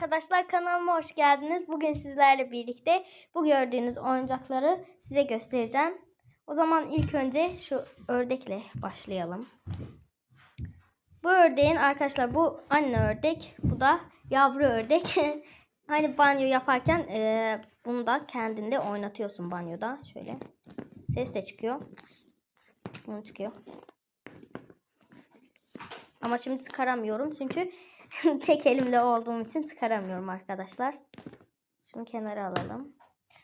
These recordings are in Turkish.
arkadaşlar kanalıma hoş geldiniz. Bugün sizlerle birlikte bu gördüğünüz oyuncakları size göstereceğim. O zaman ilk önce şu ördekle başlayalım. Bu ördeğin arkadaşlar bu anne ördek, bu da yavru ördek. hani banyo yaparken e, bunu da kendinde oynatıyorsun banyoda. Şöyle ses de çıkıyor. Bunu çıkıyor. Ama şimdi çıkaramıyorum çünkü tek elimde olduğum için çıkaramıyorum arkadaşlar. Şunu kenara alalım.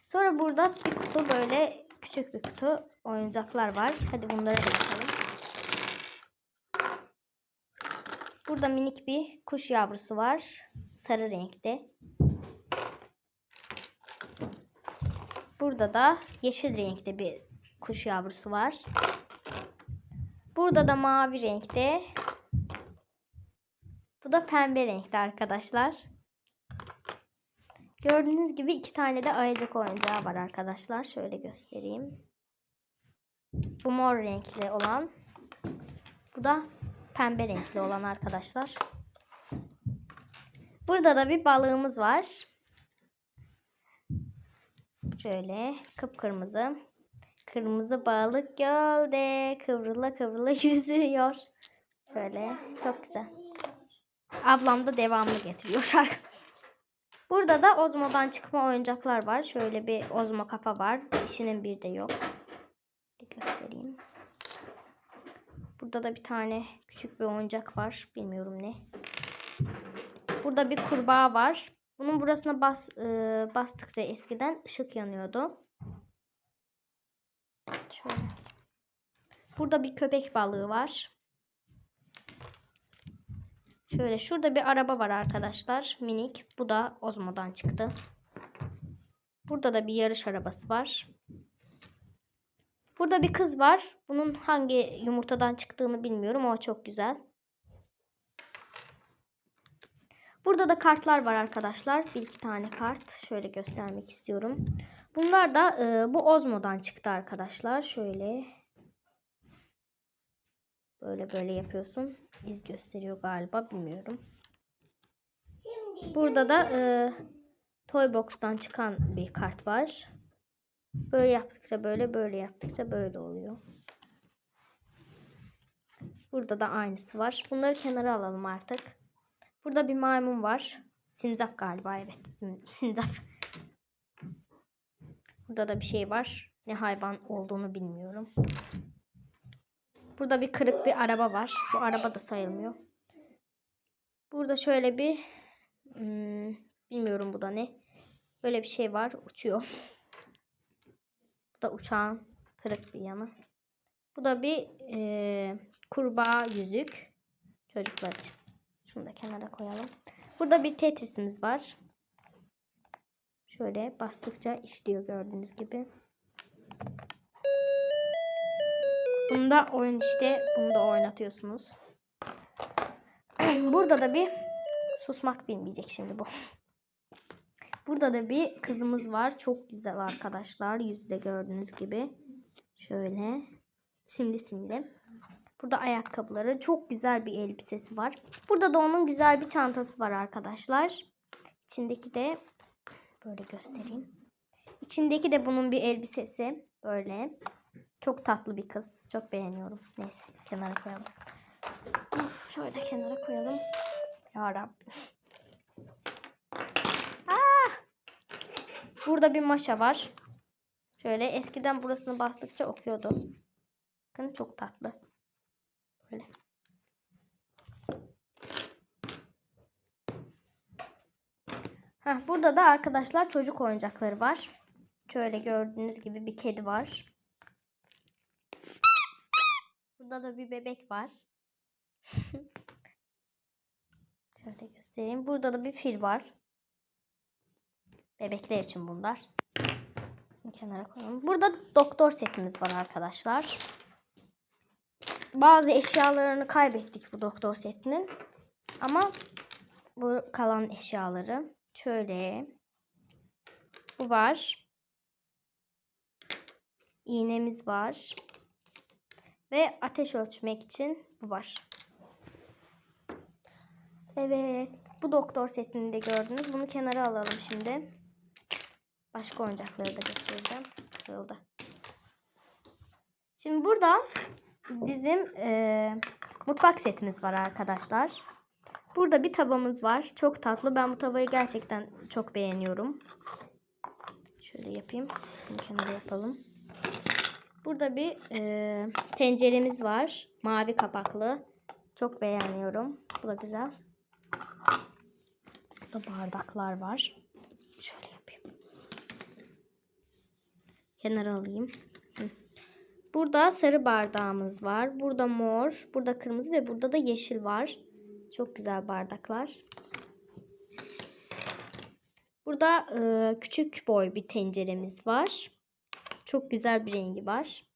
Sonra burada bir kutu böyle küçük bir kutu oyuncaklar var. Hadi bunları bakalım. Burada minik bir kuş yavrusu var. Sarı renkte. Burada da yeşil renkte bir kuş yavrusu var. Burada da mavi renkte. Bu da pembe renkte arkadaşlar. Gördüğünüz gibi iki tane de ayıcık oyuncağı var arkadaşlar. Şöyle göstereyim. Bu mor renkli olan. Bu da pembe renkli olan arkadaşlar. Burada da bir balığımız var. Şöyle kıpkırmızı. Kırmızı balık gölde kıvrıla kıvrıla yüzüyor. Şöyle çok güzel. Ablam da devamlı getiriyor şarkı. Burada da Ozmo'dan çıkma oyuncaklar var. Şöyle bir Ozmo kafa var. Dişinin bir de yok. Bir göstereyim. Burada da bir tane küçük bir oyuncak var. Bilmiyorum ne. Burada bir kurbağa var. Bunun burasına bas, e, bastıkça eskiden ışık yanıyordu. Şöyle. Burada bir köpek balığı var. Şöyle şurada bir araba var arkadaşlar. Minik. Bu da Ozmo'dan çıktı. Burada da bir yarış arabası var. Burada bir kız var. Bunun hangi yumurtadan çıktığını bilmiyorum ama çok güzel. Burada da kartlar var arkadaşlar. Bir iki tane kart. Şöyle göstermek istiyorum. Bunlar da e, bu Ozmo'dan çıktı arkadaşlar. Şöyle. Böyle böyle yapıyorsun. İz gösteriyor galiba. Bilmiyorum. Burada da e, Toybox'tan çıkan bir kart var. Böyle yaptıkça böyle, böyle yaptıkça böyle oluyor. Burada da aynısı var. Bunları kenara alalım artık. Burada bir maymun var. Sincap galiba evet. Sincap. Burada da bir şey var. Ne hayvan olduğunu bilmiyorum. Burada bir kırık bir araba var. Bu araba da sayılmıyor. Burada şöyle bir hmm, bilmiyorum bu da ne. Böyle bir şey var. Uçuyor. bu da uçağın kırık bir yanı. Bu da bir e, kurbağa yüzük. Çocuklar. Şunu da kenara koyalım. Burada bir Tetris'imiz var. Şöyle bastıkça işliyor gördüğünüz gibi. Bunda oyun işte. Bunu da oynatıyorsunuz. Burada da bir susmak bilmeyecek şimdi bu. Burada da bir kızımız var. Çok güzel arkadaşlar. Yüzde gördüğünüz gibi. Şöyle. Simli simli. Burada ayakkabıları. Çok güzel bir elbisesi var. Burada da onun güzel bir çantası var arkadaşlar. İçindeki de böyle göstereyim. İçindeki de bunun bir elbisesi. Böyle. Çok tatlı bir kız. Çok beğeniyorum. Neyse kenara koyalım. Of, şöyle kenara koyalım. Ya Rabbim. Ah! Burada bir maşa var. Şöyle eskiden burasını bastıkça okuyordu. Bakın çok tatlı. Böyle. Heh, burada da arkadaşlar çocuk oyuncakları var. Şöyle gördüğünüz gibi bir kedi var. Burada da bir bebek var. Şöyle göstereyim. Burada da bir fil var. Bebekler için bunlar. Bunu kenara koyalım. Burada doktor setimiz var arkadaşlar. Bazı eşyalarını kaybettik bu doktor setinin. Ama bu kalan eşyaları şöyle bu var. İğnemiz var. Ve ateş ölçmek için bu var. Evet. Bu doktor setini de gördünüz. Bunu kenara alalım şimdi. Başka oyuncakları da göstereceğim. Kırıldı. Şimdi burada bizim e, mutfak setimiz var arkadaşlar. Burada bir tavamız var. Çok tatlı. Ben bu tavayı gerçekten çok beğeniyorum. Şöyle yapayım. Bunu kenara yapalım. Burada bir e, tenceremiz var. Mavi kapaklı. Çok beğeniyorum. Bu da güzel. Burada bardaklar var. Şöyle yapayım. Kenara alayım. Burada sarı bardağımız var. Burada mor, burada kırmızı ve burada da yeşil var. Çok güzel bardaklar. Burada e, küçük boy bir tenceremiz var. Çok güzel bir rengi var.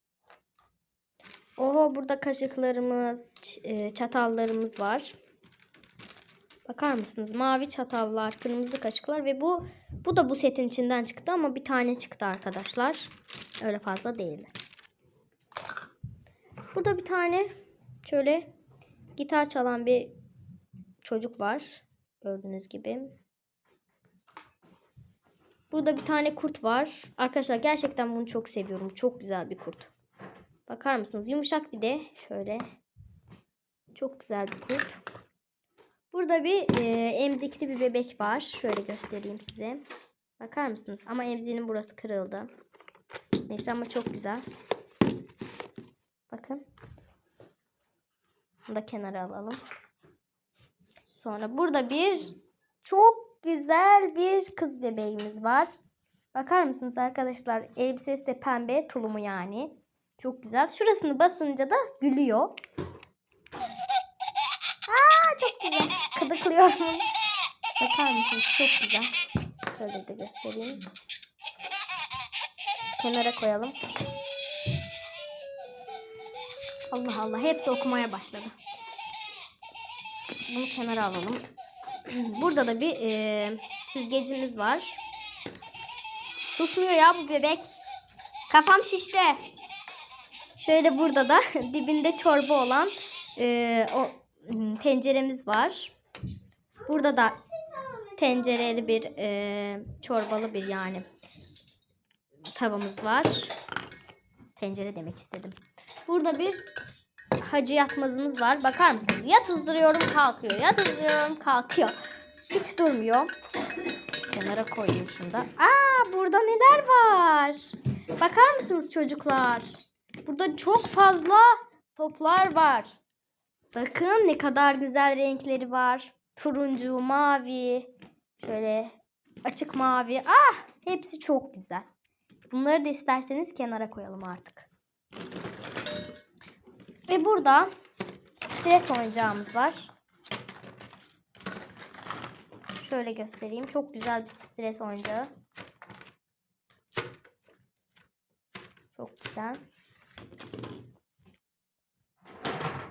Oho burada kaşıklarımız, e, çatallarımız var. Bakar mısınız? Mavi çatallar, kırmızı kaşıklar ve bu bu da bu setin içinden çıktı ama bir tane çıktı arkadaşlar. Öyle fazla değildi. Burada bir tane şöyle gitar çalan bir çocuk var. Gördüğünüz gibi. Burada bir tane kurt var. Arkadaşlar gerçekten bunu çok seviyorum. Çok güzel bir kurt. Bakar mısınız? Yumuşak bir de şöyle. Çok güzel bir kurt. Burada bir e, emzikli bir bebek var. Şöyle göstereyim size. Bakar mısınız? Ama emziğinin burası kırıldı. Neyse ama çok güzel. Bakın. Bunu da kenara alalım. Sonra burada bir çok güzel bir kız bebeğimiz var. Bakar mısınız arkadaşlar? Elbisesi de pembe tulumu yani. Çok güzel. Şurasını basınca da gülüyor. Aa çok güzel. Kıdıklıyorum. Bakar mısınız? Çok güzel. Şöyle de göstereyim. Kenara koyalım. Allah Allah. Hepsi okumaya başladı. Bunu kenara alalım. Burada da bir e, süzgecimiz var. Susmuyor ya bu bebek. Kafam şişti. Şöyle burada da dibinde çorba olan e, o hmm, tenceremiz var. Burada da tencereli bir e, çorbalı bir yani tavamız var. Tencere demek istedim. Burada bir hacı yatmazımız var. Bakar mısınız? Yat hızdırıyorum kalkıyor. Yat hızdırıyorum kalkıyor. Hiç durmuyor. Kenara koyayım şunu da. Aa burada neler var? Bakar mısınız çocuklar? Burada çok fazla toplar var. Bakın ne kadar güzel renkleri var. Turuncu, mavi, şöyle açık mavi. Ah, hepsi çok güzel. Bunları da isterseniz kenara koyalım artık. Ve burada stres oyuncağımız var. Şöyle göstereyim. Çok güzel bir stres oyuncağı. Çok güzel.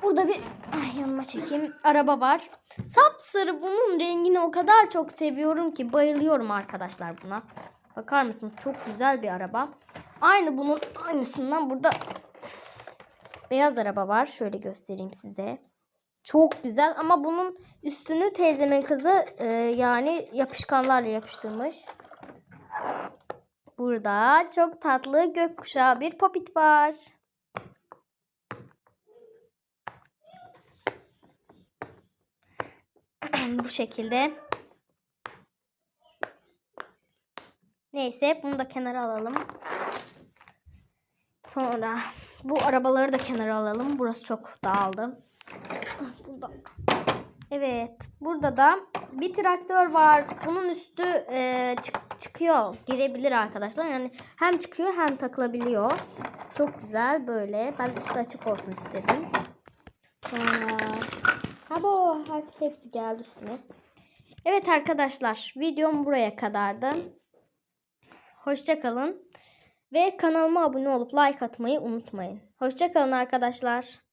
Burada bir Ay, yanıma çekeyim. Araba var. Sapsarı bunun rengini o kadar çok seviyorum ki bayılıyorum arkadaşlar buna. Bakar mısınız? Çok güzel bir araba. Aynı bunun aynısından burada beyaz araba var. Şöyle göstereyim size. Çok güzel ama bunun üstünü teyzemin kızı e, yani yapışkanlarla yapıştırmış. Burada çok tatlı gökkuşağı bir popit var. Bu şekilde. Neyse bunu da kenara alalım. Sonra bu arabaları da kenara alalım. Burası çok dağıldı. Burada. Evet. Burada da bir traktör var. Bunun üstü e, çık- çıkıyor. Girebilir arkadaşlar. Yani hem çıkıyor hem takılabiliyor. Çok güzel böyle. Ben üstü açık olsun istedim. Sonra ha bu hepsi geldi üstüne. Evet arkadaşlar videom buraya kadardı. Hoşça kalın ve kanalıma abone olup like atmayı unutmayın. Hoşça kalın arkadaşlar.